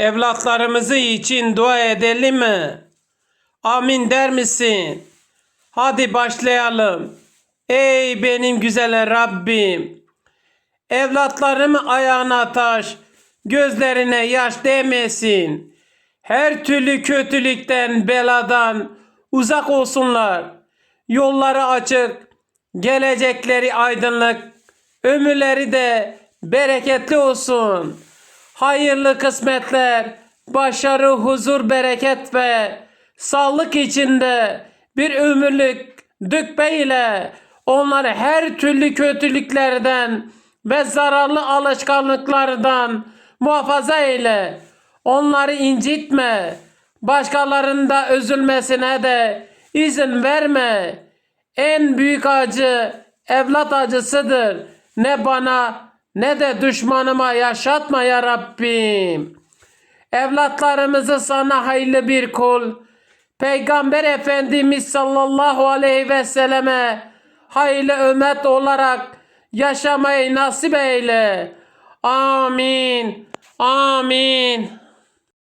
Evlatlarımızı için dua edelim mi? Amin der misin? Hadi başlayalım. Ey benim güzel Rabbim. Evlatlarımı ayağına taş, gözlerine yaş değmesin. Her türlü kötülükten, beladan uzak olsunlar. Yolları açık, gelecekleri aydınlık, ömürleri de bereketli olsun. Hayırlı kısmetler, başarı, huzur, bereket ve sağlık içinde bir ömürlük dükbe ile onları her türlü kötülüklerden ve zararlı alışkanlıklardan muhafaza eyle. Onları incitme. Başkalarında üzülmesine de izin verme. En büyük acı evlat acısıdır. Ne bana ne de düşmanıma yaşatma ya Rabbim. Evlatlarımızı sana hayırlı bir kul, Peygamber Efendimiz sallallahu aleyhi ve selleme hayırlı ümmet olarak yaşamayı nasip eyle. Amin. Amin.